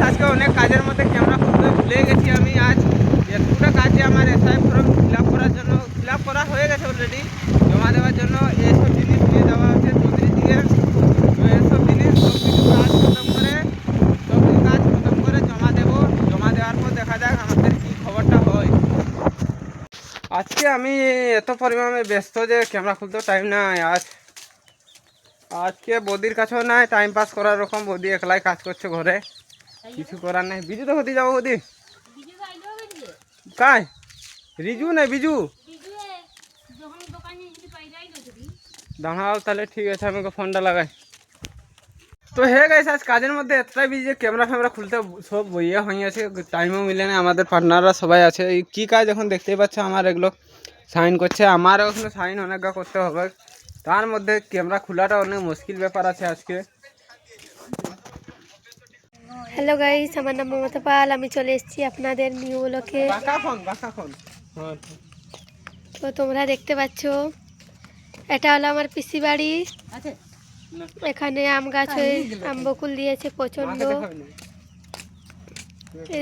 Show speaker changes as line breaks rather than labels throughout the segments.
Guys আজকে অনেক কাজের মধ্যে ক্যামেরা খুলতে ভুলে গেছি আমি আজ। এতটা কাজে আমার এসআই ফর্ম ফিল আপ করার জন্য ফিল আপ করা হয়ে গেছে অলরেডি জমা দেওয়ার জন্য এইসব জিনিস নিয়ে যাওয়া হচ্ছে চৌধুরী দিকে এইসব জিনিস সব কিছু কাজ খতম করে, সব কিছু কাজ খতম করে জমা দেবো। জমা দেওয়ার পর দেখা যাক আমাদের কি খবরটা হয়। আজকে আমি এত পরিমাণে ব্যস্ত যে ক্যামেরা খুলতেও টাইম নাই। আজ, আজকে বদির কাছেও নাই টাইম পাস করার রকম বদি একলাই কাজ করছে ঘরে। কিছু করার নাই। বিজু তো হতে যাব বদি
বিজু আইলো বেরিয়ে
কাই? রিজু নাই বিজু?
বিজু এ যখন দোকানে যদি পাই যাই না যদি
দাঁড়াও তাহলে ঠিক আছে আমি ওকে ফোনটা লাগাই। তো হে গাইস আজ কাজের মধ্যে এতটাই বিজি যে ক্যামেরা ফ্যামেরা খুলতে সব বইয়ে হয়ে আছে টাইমও মিলে না আমাদের পার্টনাররা সবাই আছে। এই কী কাজ এখন দেখতেই পাচ্ছ আমার এগুলো সাইন করছে। আমারও এখানে সাইন অনেক করতে হবে। তার মধ্যে ক্যামেরা খোলাটা অনেক মুশকিল ব্যাপার আছে আজকে।
হ্যালো গাইস আমার নাম মমতা পাল। আমি চলে এসেছি আপনাদের নিউ ব্লকে
হ্যাঁ।
তো তোমরা দেখতে পাচ্ছ এটা হলো আমার পিসি বাড়ি। এখানে আম গাছ হয়ে আম বকুল দিয়েছে প্রচণ্ড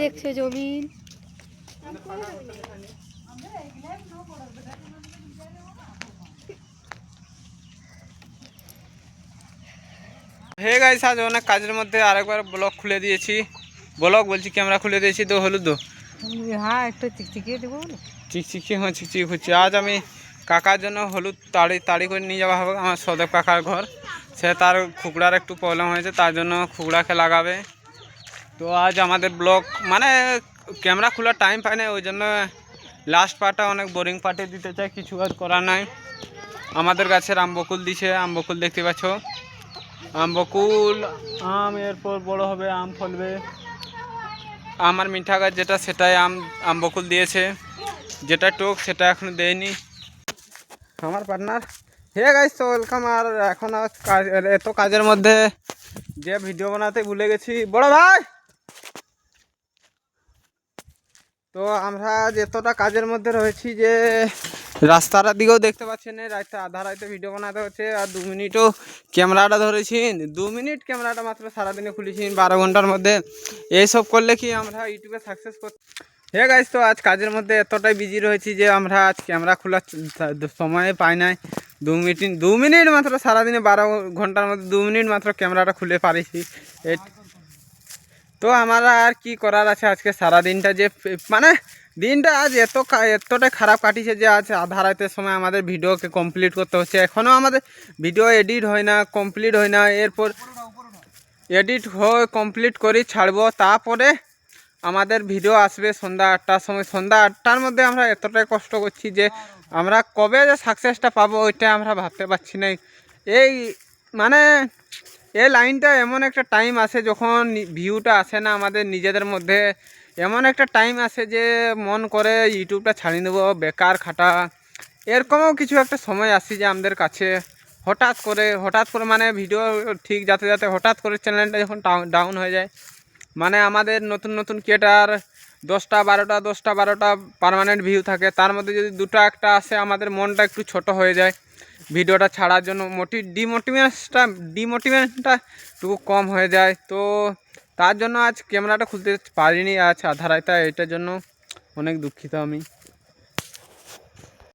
দেখছ জমিন।
হে গাইস আজ অনেক কাজের মধ্যে আরেকবার ব্লগ খুলে দিয়েছি। ব্লগ বলছি ক্যামেরা খুলে দিয়েছি তো হলুদ দো
হ্যাঁ একটু চিকচিকিয়ে দেবো
চিকচিকি হ্যাঁ চিকচিকি হচ্ছে। আজ আমি কাকার জন্য হলুদ তাড়ি তাড়ি করে নিয়ে যাওয়া হবে আমার সদেব কাকার ঘর। সে তার খুকড়ার একটু প্রবলেম হয়েছে তার জন্য খুকড়াকে লাগাবে। তো আজ আমাদের ব্লগ মানে ক্যামেরা খোলার টাইম পাই না ওই জন্য লাস্ট পার্টটা অনেক বোরিং পার্টে দিতে চাই কিছু আর করার নাই। আমাদের গাছের আম বকুল দিছে আম বকুল দেখতে পাচ্ছ? বকুল। আম এরপর বড় হবে আম ফলবে। আমার মিঠা গাছ যেটা সেটাই আম আম বকুল দিয়েছে। যেটা টোক সেটা এখনও দেয়নি। আমার পার্টনার। হে গাইস তো ওয়েলকাম আর এখন আর কাজ এত কাজের মধ্যে যে ভিডিও বানাতে ভুলে গেছি। বড় ভাই! তো আমরা এতটা কাজের মধ্যে রয়েছি যে রাস্তার দিকেও দেখতে পাচ্ছেন রাস্তা আধা রাইতে ভিডিও বানাতে হচ্ছে। আর দু মিনিটও ক্যামেরাটা ধরেছি। দু মিনিট ক্যামেরাটা মাত্র সারাদিনে খুলেছি, বারো ঘণ্টার মধ্যে। এইসব করলে কি আমরা ইউটিউবে সাকসেস কর হে গাইস তো আজ কাজের মধ্যে এতটাই বিজি রয়েছি যে আমরা আজ ক্যামেরা খোলার সময় পাই নাই। দু মিনিট দু মিনিট মাত্র সারাদিনে বারো ঘণ্টার মধ্যে দু মিনিট মাত্র ক্যামেরাটা খুলে পারিছি। তো আমার আর কি করার আছে? আজকে সারা দিনটা যে মানে দিনটা আজ এত এতটাই খারাপ কাটিছে যে আজ আধা রাতের সময় আমাদের ভিডিওকে কমপ্লিট করতে হচ্ছে। এখনও আমাদের ভিডিও এডিট হয় না কমপ্লিট হয় না। এরপর এডিট হয়ে কমপ্লিট করি, ছাড়বো। তারপরে আমাদের ভিডিও আসবে সন্ধ্যা আটটার সময়। সন্ধ্যা আটটার মধ্যে আমরা এতটাই কষ্ট করছি যে আমরা কবে যে সাকসেসটা পাবো, ওইটা আমরা ভাবতে পারছি না এই মানে এই লাইনটা এমন একটা টাইম আসে যখন ভিউটা আসে না আমাদের নিজেদের মধ্যে। এমন একটা টাইম আসে যে মন করে ইউটিউবটা ছাড়িয়ে দেবো বেকার খাটা। এরকমও কিছু একটা সময় আসে যে আমাদের কাছে। হঠাৎ করে হঠাৎ করে মানে ভিডিও ঠিক যাতে যাতে হঠাৎ করে চ্যানেলটা যখন ডাউন হয়ে যায়। মানে আমাদের নতুন নতুন ক্রিয়েটার দশটা, বারোটা দশটা, বারোটা পার্মানেন্ট ভিউ থাকে। তার মধ্যে যদি দুটো, একটা আসে, আমাদের মনটা একটু ছোট হয়ে যায়। ভিডিওটা ছাড়ার জন্য মোটি ডিমোটিভেশনটা ডিমোটিভেশনটা একটু কম হয়ে যায়। তো তার জন্য আজ ক্যামেরাটা খুলতে পারিনি, আজ আধারায় তাই এটার জন্য অনেক দুঃখিত আমি।